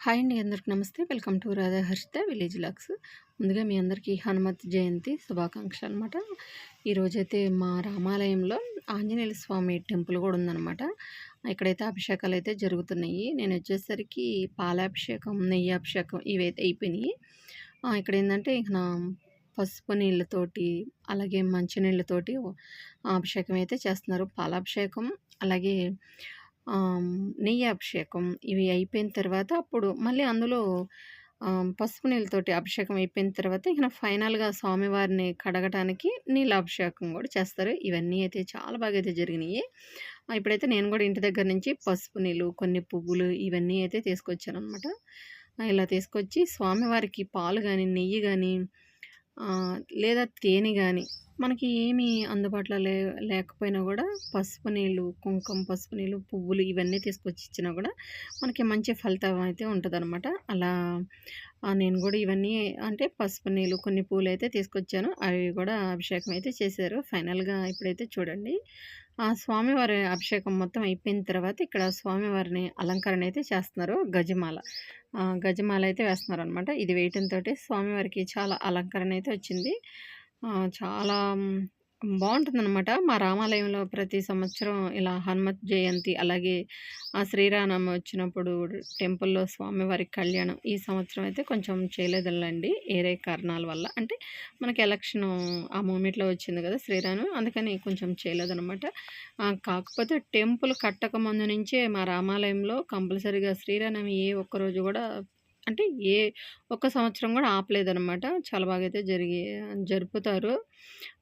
Hi అండి అందరికి నమస్తే. Welcome to Radha Harshitha village vlogs. ముందుగా మీ అందరికీ హనుమత్ జయంతి శుభాకాంక్షలు అనమాట ఈరోజైతే మా రామాలయంలో ఆంజనేయ స్వామి టెంపుల్ కూడా ఉందన్నమాట. ఇక్కడైతే అభిషేకాలు అయితే జరుగుతున్నాయి. నేను వచ్చేసరికి పాలాభిషేకం నెయ్యి అభిషేకం ఇవైతే అయిపోయినాయి. ఇక్కడ ఏంటంటే ఇక నా పసుపు నీళ్ళతోటి అలాగే మంచినీళ్ళతోటి అభిషేకం అయితే చేస్తున్నారు. పాలాభిషేకం అలాగే నెయ్యి అభిషేకం ఇవి అయిపోయిన తర్వాత అప్పుడు మళ్ళీ అందులో పసుపు నీళ్ళతోటి అభిషేకం అయిపోయిన తర్వాత ఇక ఫైనల్గా స్వామివారిని కడగటానికి నీళ్ళ అభిషేకం కూడా చేస్తారు. ఇవన్నీ అయితే చాలా బాగా అయితే జరిగినాయి. ఇప్పుడైతే నేను కూడా ఇంటి దగ్గర నుంచి పసుపు నీళ్ళు కొన్ని పువ్వులు ఇవన్నీ అయితే తీసుకొచ్చాను అనమాట ఇలా తీసుకొచ్చి స్వామివారికి పాలు కానీ నెయ్యి కానీ లేదా తేనె కానీ మనకి ఏమీ అందుబాటులో లే లేకపోయినా కూడా పసుపు నీళ్ళు కుంకుమ పసుపు నీళ్ళు పువ్వులు ఇవన్నీ తీసుకొచ్చి ఇచ్చినా కూడా మనకి మంచి ఫలితం అయితే ఉంటుందన్నమాట. అలా నేను కూడా ఇవన్నీ అంటే పసుపు నీళ్ళు కొన్ని పూలు అయితే తీసుకొచ్చాను. అవి కూడా అభిషేకం అయితే చేశారు. ఫైనల్గా ఇప్పుడైతే చూడండి. ఆ స్వామివారి అభిషేకం మొత్తం అయిపోయిన తర్వాత ఇక్కడ స్వామివారిని అలంకరణ అయితే చేస్తున్నారు. గజమాల. గజమాల అయితే వేస్తున్నారు అనమాట ఇది వేయటంతో స్వామివారికి చాలా అలంకరణ అయితే వచ్చింది. చాలా బాగుంటుందన్నమాట. మా రామాలయంలో ప్రతి సంవత్సరం ఇలా హనుమత్ జయంతి అలాగే ఆ శ్రీరామనవమి వచ్చినప్పుడు టెంపుల్లో స్వామివారి కళ్యాణం ఈ సంవత్సరం అయితే కొంచెం చేయలేదండి ఏరే కారణాల వల్ల. అంటే మనకి ఎలక్షన్ ఆ మూమెంట్లో వచ్చింది కదా శ్రీరామం అందుకని కొంచెం చేయలేదన్నమాట. కాకపోతే టెంపుల్ కట్టక ముందు నుంచే మా రామాలయంలో కంపల్సరీగా శ్రీరామనవమి ఏ ఒక్కరోజు కూడా అంటే ఏ ఒక్క సంవత్సరం కూడా ఆపలేదనమాట చాలా బాగా అయితే జరిగి జరుపుతారు.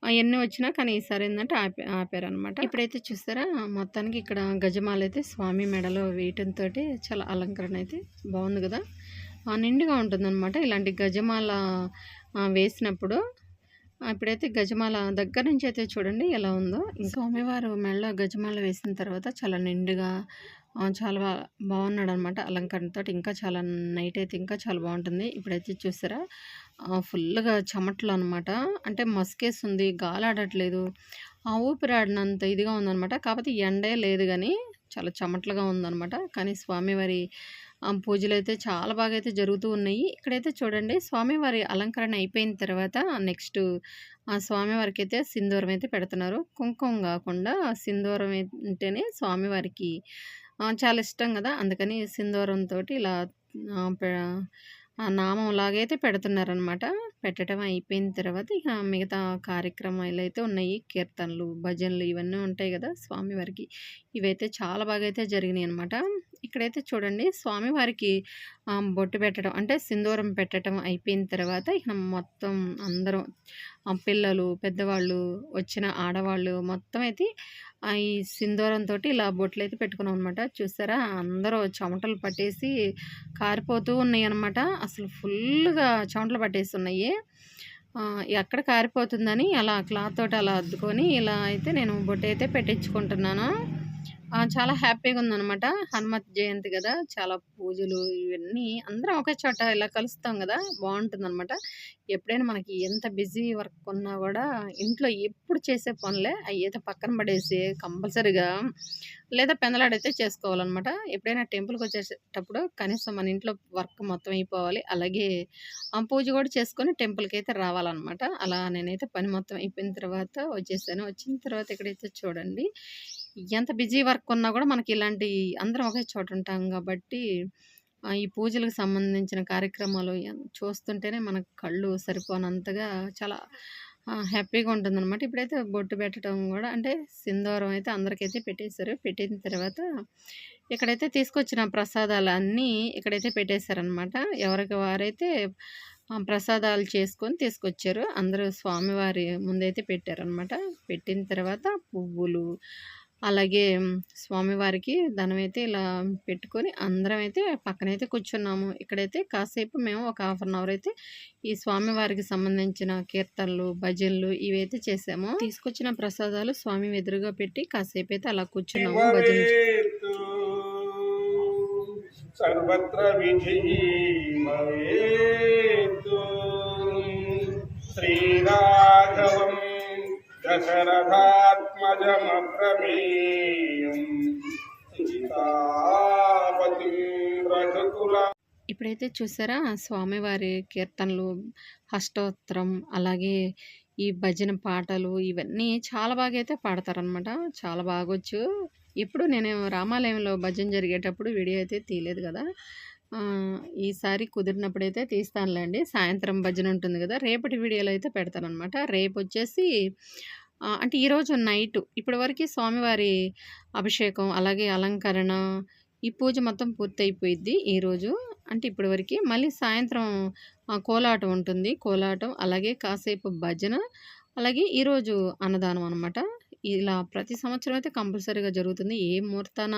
అవన్నీ ఎన్ని వచ్చినా కానీ ఈసారి ఏంటంటే ఆపి ఆపారనమాట ఇప్పుడైతే చూస్తారా మొత్తానికి ఇక్కడ గజమాల అయితే స్వామి మెడలో వేయటంతో చాలా అలంకరణ అయితే బాగుంది కదా. ఆ, నిండుగా ఉంటుందన్నమాట ఇలాంటి గజమాల వేసినప్పుడు. ఇప్పుడైతే గజమాల దగ్గర నుంచి అయితే చూడండి ఎలా ఉందో. ఇంకా స్వామివారు మెడలో గజమాల వేసిన తర్వాత చాలా నిండుగా చాలా బాగున్నాడు అనమాట అలంకరణతో ఇంకా చాలా నైట్ అయితే ఇంకా చాలా బాగుంటుంది. ఇప్పుడైతే చూసారా? ఫుల్గా చెమటలు అనమాట. అంటే మస్కేస్తుంది గాలి ఆడట్లేదు ఆ ఊపిరాడినంత ఇదిగా ఉందనమాట. కాకపోతే ఎండే లేదు కానీ చాలా చెమటలుగా ఉందనమాట. కానీ స్వామివారి పూజలు అయితే చాలా బాగా అయితే జరుగుతూ ఉన్నాయి. ఇక్కడైతే చూడండి స్వామివారి అలంకరణ అయిపోయిన తర్వాత నెక్స్ట్ ఆ స్వామివారికి అయితే సింధూరం అయితే పెడుతున్నారు. కుంకుమ కాకుండా సింధూరం అంటేనే స్వామివారికి చాలా ఇష్టం కదా. అందుకని సింధూరంతో ఇలా ఆ, నామం లాగా నామం లాగైతే పెడుతున్నారనమాట పెట్టడం అయిపోయిన తర్వాత ఇక మిగతా కార్యక్రమాలు అయితే ఉన్నాయి. కీర్తనలు భజనలు ఇవన్నీ ఉంటాయి కదా స్వామివారికి. ఇవైతే చాలా బాగా అయితే జరిగినాయి అనమాట ఇక్కడైతే చూడండి స్వామివారికి బొట్టు పెట్టడం అంటే సింధూరం పెట్టడం అయిపోయిన తర్వాత ఇక మొత్తం అందరం పిల్లలు పెద్దవాళ్ళు వచ్చిన ఆడవాళ్ళు మొత్తం అయితే ఈ సింధూరంతో ఇలా బొట్లు అయితే పెట్టుకున్నాం అనమాట చూసారా? అందరూ చెమటలు పట్టేసి కారిపోతూ ఉన్నాయి అనమాట అసలు ఫుల్గా చెమటలు పట్టేసి ఉన్నాయి ఎక్కడ కారిపోతుందని అలా క్లాత్ తోటి అలా అద్దుకొని ఇలా అయితే నేను బొట్టు అయితే పెట్టించుకుంటున్నాను. చాలా హ్యాపీగా ఉందన్నమాట. హనుమత్ జయంతి కదా చాలా పూజలు ఇవన్నీ అందరం ఒకే చోట ఇలా కలుస్తాం కదా బాగుంటుంది అనమాట ఎప్పుడైనా మనకి ఎంత బిజీ వర్క్ ఉన్నా కూడా ఇంట్లో ఎప్పుడు చేసే పనులే అవి అయితే పక్కన పడేసి కంపల్సరీగా లేదా పెందలాడైతే చేసుకోవాలన్నమాట. ఎప్పుడైనా టెంపుల్కి వచ్చేటప్పుడు కనీసం మన ఇంట్లో వర్క్ మొత్తం అయిపోవాలి. అలాగే ఆ పూజ కూడా చేసుకొని టెంపుల్కి అయితే రావాలన్నమాట. అలా నేనైతే పని మొత్తం అయిపోయిన తర్వాత వచ్చేసాను. వచ్చిన తర్వాత ఇక్కడైతే చూడండి ఎంత బిజీ వర్క్ ఉన్నా కూడా మనకి ఇలాంటి అందరం ఒకే చోట ఉంటాం కాబట్టి ఈ పూజలకు సంబంధించిన కార్యక్రమాలు చూస్తుంటేనే మనకు కళ్ళు సరిపోనంతగా చాలా హ్యాపీగా ఉంటుందన్నమాట. ఇప్పుడైతే బొట్టు పెట్టడం కూడా అంటే సింధూరం అయితే అందరికైతే పెట్టేశారు. పెట్టిన తర్వాత ఇక్కడైతే తీసుకొచ్చిన ప్రసాదాలు అన్నీ ఇక్కడైతే పెట్టేశారనమాట ఎవరికి వారైతే ప్రసాదాలు చేసుకొని తీసుకొచ్చారు అందరూ స్వామివారి ముందైతే పెట్టారనమాట పెట్టిన తర్వాత పువ్వులు అలాగే స్వామివారికి ధనం అయితే ఇలా పెట్టుకొని అందరం అయితే పక్కనైతే కూర్చున్నాము. ఇక్కడైతే కాసేపు మేము ఒక హాఫ్ అన్ అవర్ అయితే ఈ స్వామివారికి సంబంధించిన కీర్తనలు భజనలు ఇవైతే చేసాము. తీసుకొచ్చిన ప్రసాదాలు స్వామి ఎదురుగా పెట్టి కాసేపు అయితే అలా కూర్చున్నాము భజన సర్వత్ర శ్రీరాఘవం సీతాపతిం రఘుకుల ఇప్పుడైతే చూసారా స్వామివారి కీర్తనలు, అష్టోత్తరం అలాగే ఈ భజన పాటలు ఇవన్నీ చాలా బాగా అయితే పాడతారనమాట. చాలా బాగొచ్చు. ఇప్పుడు నేను రామాలయంలో భజన జరిగేటప్పుడు వీడియో అయితే తీయలేదు కదా ఈసారి కుదిరినప్పుడైతే తీస్తానులేండి. సాయంత్రం భజన ఉంటుంది కదా రేపటి వీడియోలో అయితే పెడతాననమాట. రేపు వచ్చేసి అంటే ఈరోజు నైటు ఇప్పటివరకు స్వామివారి అభిషేకం, అలాగే అలంకరణ, ఈ పూజ మొత్తం పూర్తయిపోయిద్ది ఈరోజు. అంటే ఇప్పటివరకు మళ్ళీ సాయంత్రం కోలాటం ఉంటుంది. కోలాటం, అలాగే కాసేపు భజన, అలాగే ఈరోజు అన్నదానం అనమాట. ఇలా ప్రతి సంవత్సరం అయితే కంపల్సరీగా జరుగుతుంది. ఏ ముహూర్తాన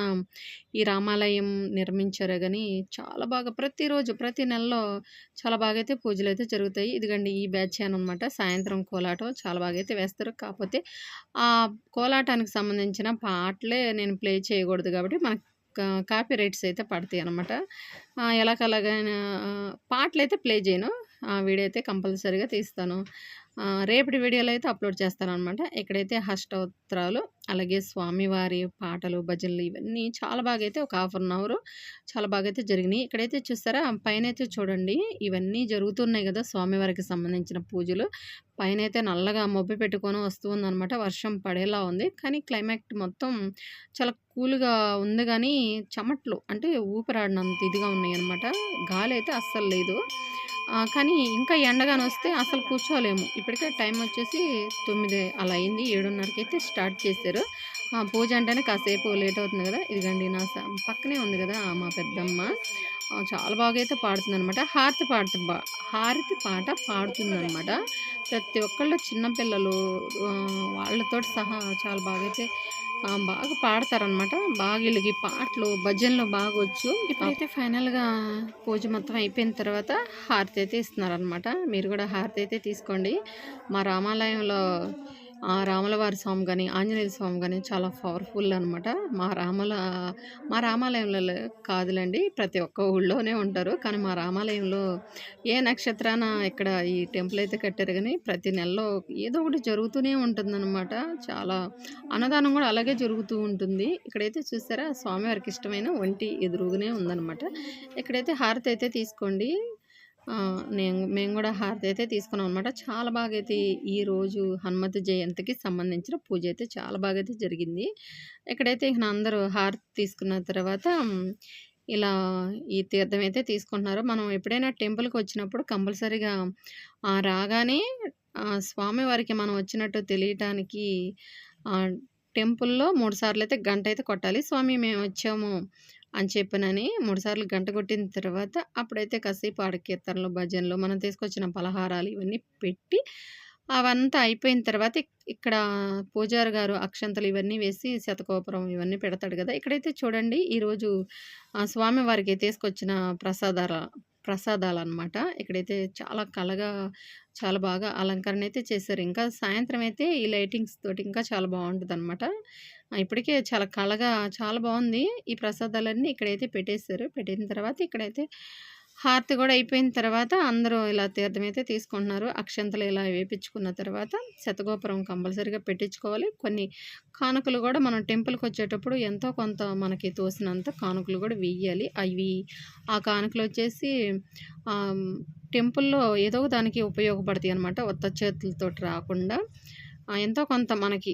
ఈ రామాలయం నిర్మించారో కానీ చాలా బాగా ప్రతిరోజు, ప్రతి నెలలో చాలా బాగా అయితే పూజలు అయితే జరుగుతాయి. ఇదిగండి ఈ బ్యాచ్ అనమాట. సాయంత్రం కోలాటం చాలా బాగా అయితే వేస్తారు. కాకపోతే ఆ కోలాటానికి సంబంధించిన పాటలే నేను ప్లే చేయకూడదు కాబట్టి మనకు కా కాపీ రైట్స్ అయితే పడతాయనమాట. ఆహ్, ఎలాగలాగైనా అయితే ప్లే చేయను. ఆ వీడియో అయితే కంపల్సరీగా తీస్తాను. రేపటి వీడియోలో అయితే అప్‌లోడ్ చేస్తాననమాట. ఇక్కడైతే అష్టోత్తరాలు, అలాగే స్వామివారి పాటలు, భజనలు ఇవన్నీ చాలా బాగా అయితే ఒక హాఫ్ అన్ అవర్ చాలా బాగా అయితే జరిగినాయి ఇక్కడైతే చూస్తారా పైనైతే చూడండి ఇవన్నీ జరుగుతున్నాయి కదా స్వామివారికి సంబంధించిన పూజలు. పైనైతే నల్లగా మబ్బు పెట్టుకొని వస్తూ ఉందనమాట. వర్షం పడేలా ఉంది. కానీ క్లైమాక్ట్ మొత్తం చాలా కూల్‌గా ఉంది కానీ చెమట్లు అంటే ఊపిరాడినంత ఇదిగా ఉన్నాయి అనమాట గాలి అయితే అస్సలు లేదు. కానీ ఇంకా ఎండగానొస్తే అసలు కూర్చోలేము. ఇప్పటికే టైం వచ్చేసి తొమ్మిది అలా అయింది. 7:30కి అయితే స్టార్ట్ చేశారు. ఆ! పూజ అంటేనే కాసేపు లేట్ అవుతుంది కదా ఇదిగండి నా స పక్కనే ఉంది కదా మా పెద్దమ్మ. చాలా బాగా అయితే పాడుతుందనమాట. హారతి పాట హారతి పాట పాడుతుందనమాట. ప్రతి ఒక్కళ్ళు చిన్నపిల్లలు వాళ్ళతో సహా చాలా బాగా అయితే బాగా పాడతారనమాట. బాగా వీళ్ళకి పాటలు, భజనలు బాగొచ్చు. ఇప్పుడైతే ఫైనల్‌గా పూజ మొత్తం అయిపోయిన తర్వాత హారతి అయితే ఇస్తున్నారనమాట. మీరు కూడా హారతి అయితే తీసుకోండి. మా రామాలయంలో రామలవారి స్వామి కానీ ఆంజనేయ స్వామి కానీ చాలా పవర్‌ఫుల్ అనమాట. మా రామల మా రామాలయంలో కాదులండి ప్రతి ఒక్క ఊళ్ళోనే ఉంటారు. కానీ మా రామాలయంలో ఏ నక్షత్రాన ఇక్కడ ఈ టెంపుల్ అయితే కట్టారు కానీ ప్రతి నెలలో ఏదో ఒకటి జరుగుతూనే ఉంటుందనమాట. చాలా అన్నదానం కూడా అలాగే జరుగుతూ ఉంటుంది. ఇక్కడైతే చూసారా స్వామివారికి ఇష్టమైన ఒంటి ఎదురుగునే ఉందనమాట. ఇక్కడైతే హారతి అయితే తీసుకోండి. నేను మేము కూడా హారతి అయితే తీసుకున్నాం అనమాట. చాలా బాగా అయితే ఈరోజు హనుమతి జయంతికి సంబంధించిన పూజ అయితే చాలా బాగా అయితే జరిగింది. ఇక్కడైతే ఇక అందరూ హారతి తీసుకున్న తర్వాత ఇలా ఈ తీర్థం అయితే తీసుకుంటున్నారు. మనం ఎప్పుడైనా టెంపుల్‌కి వచ్చినప్పుడు కంపల్సరీగా రాగానే స్వామివారికి మనం వచ్చినట్టు తెలియటానికి టెంపుల్లో మూడు సార్లు అయితే గంట అయితే కొట్టాలి. స్వామి మేము వచ్చాము అని చెప్పినని మూడుసార్లు గంట కొట్టిన తర్వాత అప్పుడైతే కాసేపు ఆడకీర్తనలు భజనలు, మనం తీసుకొచ్చిన పలహారాలు ఇవన్నీ పెట్టి అవంతా అయిపోయిన తర్వాత ఇక్కడ పూజారి గారు అక్షంతలు ఇవన్నీ వేసి శతకోపురం ఇవన్నీ పెడతాడు కదా. ఇక్కడైతే చూడండి ఈరోజు స్వామివారికి తీసుకొచ్చిన ప్రసాదాల ప్రసాదాలు అనమాట ఇక్కడైతే చాలా కళగా చాలా బాగా అలంకరణ అయితే చేశారు. ఇంకా సాయంత్రం అయితే ఈ లైటింగ్స్ తోటి ఇంకా చాలా బాగుంటుంది అనమాట ఇప్పటికే చాలా కళగా చాలా బాగుంది ఈ ప్రసాదాలన్నీ ఇక్కడైతే పెట్టేశారు. పెట్టిన తర్వాత ఇక్కడైతే హారతి కూడా అయిపోయిన తర్వాత అందరూ ఇలా తీర్థం అయితే తీసుకుంటున్నారు. అక్షంతలు ఇలా వేపించుకున్న తర్వాత శతగోపురం కంపల్సరీగా పెట్టించుకోవాలి. కొన్ని కానుకలు కూడా మనం టెంపుల్కి వచ్చేటప్పుడు ఎంతో కొంత మనకి తోసినంత కానుకలు కూడా వెయ్యాలి. అవి ఆ కానుకలు వచ్చేసి టెంపుల్‌లో ఏదో ఒక దానికి ఉపయోగపడతాయనమాట. ఉత్త చేతులతోటి రాకుండా ఎంతో కొంత మనకి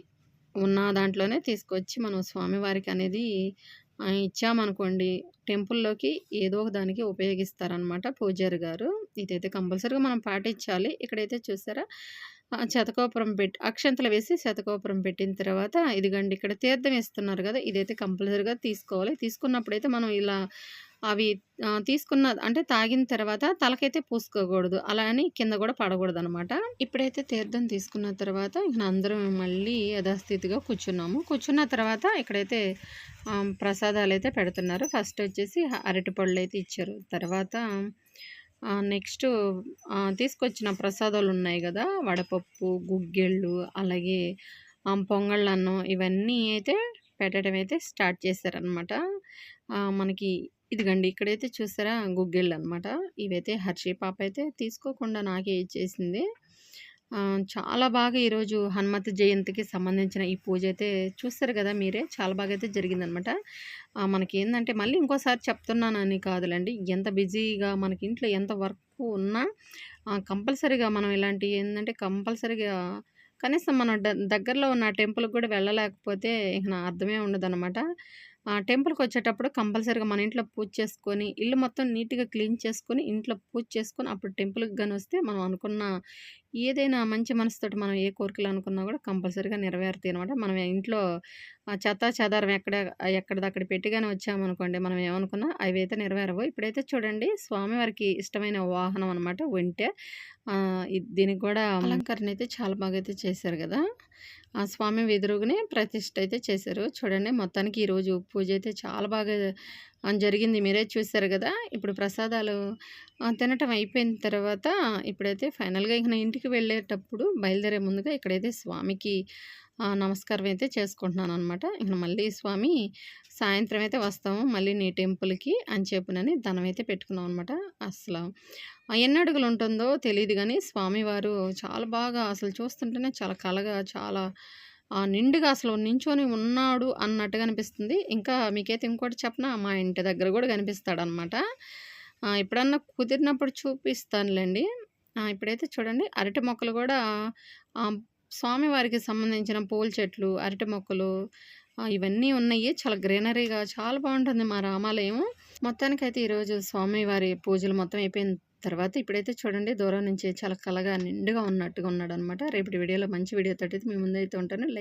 ఉన్న దాంట్లోనే తీసుకొచ్చి మనం స్వామివారికి అనేది ఇచ్చామనుకోండి టెంపుల్‌లోకి ఏదో ఒక దానికి ఉపయోగిస్తారనమాట పూజారి గారు. ఇదైతే కంపల్సరీగా మనం పాటించాలి. ఇక్కడైతే చూసారా శతకోపురం పెట్టి అక్షంతలు వేసి శతకోపురం పెట్టిన తర్వాత ఇదిగోండి ఇక్కడ తీర్థం ఇస్తున్నారు కదా ఇదైతే కంపల్సరీగా తీసుకోవాలి. తీసుకున్నప్పుడైతే మనం ఇలా అవి తీసుకున్న అంటే తాగిన తర్వాత తలకైతే పూసుకోకూడదు. అలా అని కింద పడకూడదు అనమాట ఇప్పుడైతే తీర్థం తీసుకున్న తర్వాత ఇక అందరం మళ్ళీ యథాస్థితిగా కూర్చున్నాము. కూర్చున్న తర్వాత ఇక్కడైతే ప్రసాదాలు అయితే పెడుతున్నారు. ఫస్ట్ వచ్చేసి అరటిపళ్ళైతే ఇచ్చారు. తర్వాత నెక్స్ట్ తీసుకొచ్చిన ప్రసాదాలు ఉన్నాయి కదా వడపప్పు, గుగ్గిళ్ళు అలాగే పొంగళ్ళన్నం ఇవన్నీ అయితే పెట్టడం అయితే స్టార్ట్ చేశారనమాట. మనకి ఇదిగండి ఇక్కడైతే చూసారా గుగ్గిళ్ళు అనమాట ఇవైతే హర్షి పాప అయితే తీసుకోకుండా నాకే ఇచ్చేసింది. చాలా బాగా ఈరోజు హనుమత్ జయంతికి సంబంధించిన ఈ పూజ అయితే చూస్తారు కదా మీరే. చాలా బాగా అయితే జరిగిందనమాట. మనకి ఏంటంటే మళ్ళీ ఇంకోసారి చెప్తున్నానని కాదులండి ఎంత బిజీగా మనకి ఇంట్లో ఎంత వర్క్ ఉన్నా కంపల్సరీగా మనం ఇలాంటి ఏంటంటే కంపల్సరీగా కనీసం మన దగ్గరలో ఉన్న టెంపుల్‌కి కూడా వెళ్ళలేకపోతే ఇక అర్థమే ఉండదనమాట. టెంపుల్కి వచ్చేటప్పుడు కంపల్సరీగా మన ఇంట్లో పూజ చేసుకొని, ఇల్లు మొత్తం నీట్‌గా క్లీన్ చేసుకొని, ఇంట్లో పూజ చేసుకొని, అప్పుడు టెంపుల్‌కి కానీ వస్తే మనం అనుకున్న ఏదైనా మంచి మనసుతోటి మనం ఏ కోరికలు అనుకున్నా కూడా కంపల్సరీగా నెరవేరుతాయనమాట. మనం ఇంట్లో చెత్త చెత్తా చెదారం ఎక్కడ ఎక్కడిదక్కడ పెట్టిగానే వచ్చామనుకోండి, మనం ఏమనుకున్నా అయితే నెరవేరవు. ఇప్పుడైతే చూడండి స్వామివారికి ఇష్టమైన వాహనం అనమాట ఒంటే దీనికి కూడా అలంకరణ అయితే చాలా బాగా అయితే చేశారు కదా ఆ స్వామి ఎదురుగునే ప్రతిష్ట అయితే చేశారు. చూడండి మొత్తానికి ఈరోజు పూజ అయితే చాలా బాగా జరిగింది. మీరే చూసారు కదా ఇప్పుడు ప్రసాదాలు తినటం అయిపోయిన తర్వాత ఇప్పుడైతే ఫైనల్‌గా ఇక ఇంటికి వెళ్ళేటప్పుడు బయలుదేరే ముందుగా ఇక్కడైతే స్వామికి నమస్కారం అయితే చేసుకుంటున్నాను అనమాట ఇక మళ్ళీ స్వామి సాయంత్రం అయితే వస్తాము మళ్ళీ నీ టెంపుల్‌కి అని చెప్పునని ధనం అయితే పెట్టుకున్నాం అనమాట. అసలు ఎన్ని అడుగులు ఉంటుందో తెలియదు కానీ స్వామివారు చాలా బాగా అసలు చూస్తుంటేనే చాలా కలగా చాలా నిండుగా అసలు నించొని ఉన్నాడు అన్నట్టుగా అనిపిస్తుంది. ఇంకా మీకైతే ఇంకోటి చెప్పనా? మా ఇంటి దగ్గర కూడా కనిపిస్తాడనమాట. ఎప్పుడన్నా కుదిరినప్పుడు చూపిస్తానులేండి ఇప్పుడైతే చూడండి అరటి మొక్కలు కూడా స్వామివారికి సంబంధించిన పూల చెట్లు, అరటి మొక్కలు ఇవన్నీ ఉన్నాయి. చాలా గ్రీనరీగా చాలా బాగుంటుంది మా రామాలయం. మొత్తానికైతే ఈరోజు స్వామివారి పూజలు మొత్తం అయిపోయిన తర్వాత ఇప్పుడైతే చూడండి దూరం నుంచి చాలా కలగా నిండుగా ఉన్నట్టుగా ఉన్నాడనమాట. రేపటి వీడియోలో మంచి వీడియోతోటి అయితే మీ ముందైతే ఉంటాను. లైక్